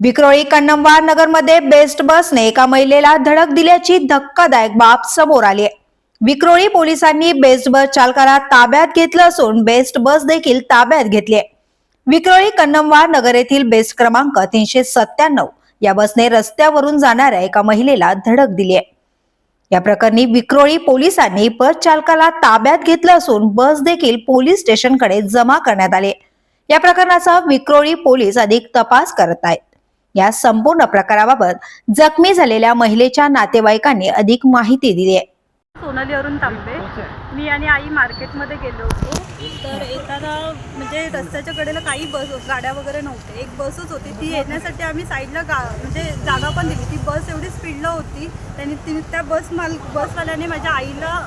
विक्रोळी कन्नमवार नगरमध्ये बेस्ट बसने एका महिलेला धडक दिल्याची धक्कादायक बाब समोर आली आहे. विक्रोळी पोलिसांनी बेस्ट बस चालकाला ताब्यात घेतलं असून बेस्ट बस देखील ताब्यात घेतली आहे. विक्रोळी कन्नमवार नगर येथील बेस्ट क्रमांक तीनशे सत्त्याण्णव या बसने रस्त्यावरून जाणाऱ्या एका महिलेला धडक दिली आहे. या प्रकरणी विक्रोळी पोलिसांनी बस चालकाला ताब्यात घेतलं असून बस देखील पोलीस स्टेशनकडे जमा करण्यात आली या प्रकरणाचा विक्रोळी पोलीस अधिक तपास करत आहेत. या संपूर्ण प्रकाराबाबत जखमी झालेल्या महिलेच्या नातेवाईकांनी अधिक माहिती दिली आहे. सोनाली अरुण तांबे. मी आणि आई मार्केटमध्ये गेलो होतो. तर येताना म्हणजे रस्त्याच्या कडेला काही बस गाड्या वगैरे नव्हते. एक बसच होती. ती येण्यासाठी आम्ही साईडला गा म्हणजे जागा पण दिली. ती बस एवढी स्पीडला होती. त्यांनी ती त्या बस माल बसवाल्याने माझ्या आईला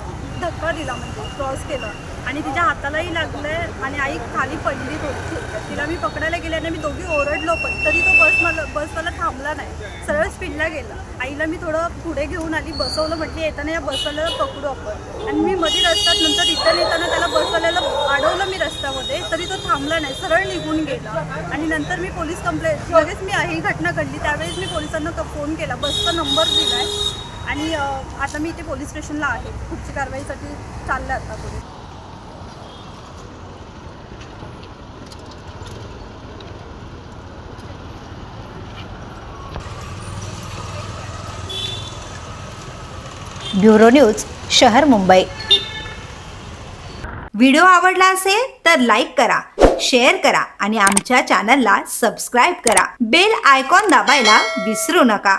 धक्का दिला म्हणजे क्रॉस केलं. आणि तिच्या हातालाही लागलं आणि आई खाली पडली होती. तिला मी पकडायला गेल्याने मी दोघी ओरडलो पण तरी तो बस मला बसवाला थांबला नाही. सरळ स्पीडला गेला. आईला मी थोडं पुढे घेऊन आली बसवलं म्हटली येताना या बसवाल्याला पकडू आपण. आणि मी मध्ये रस्त्यात नंतर रिटर्न येताना त्याला बसवाल्याला अडवलं मी रस्त्यामध्ये तरी तो थांबला नाही सरळ निघून गेला. आणि नंतर मी पोलीस कंप्लेंट लगेच मी ही घटना घडली. त्यावेळेस मी पोलिसांना फोन केला बसचा नंबर दिला आणि आता मी इथे पोलीस स्टेशनला आहे. पुढची कारवाईसाठी चाललं आता पुढे. ब्युरो न्यूज शहर मुंबई. व्हिडिओ आवडला असेल तर लाईक करा शेअर करा आणि आमच्या चॅनलला सबस्क्राईब करा. बेल आयकॉन दाबायला विसरू नका.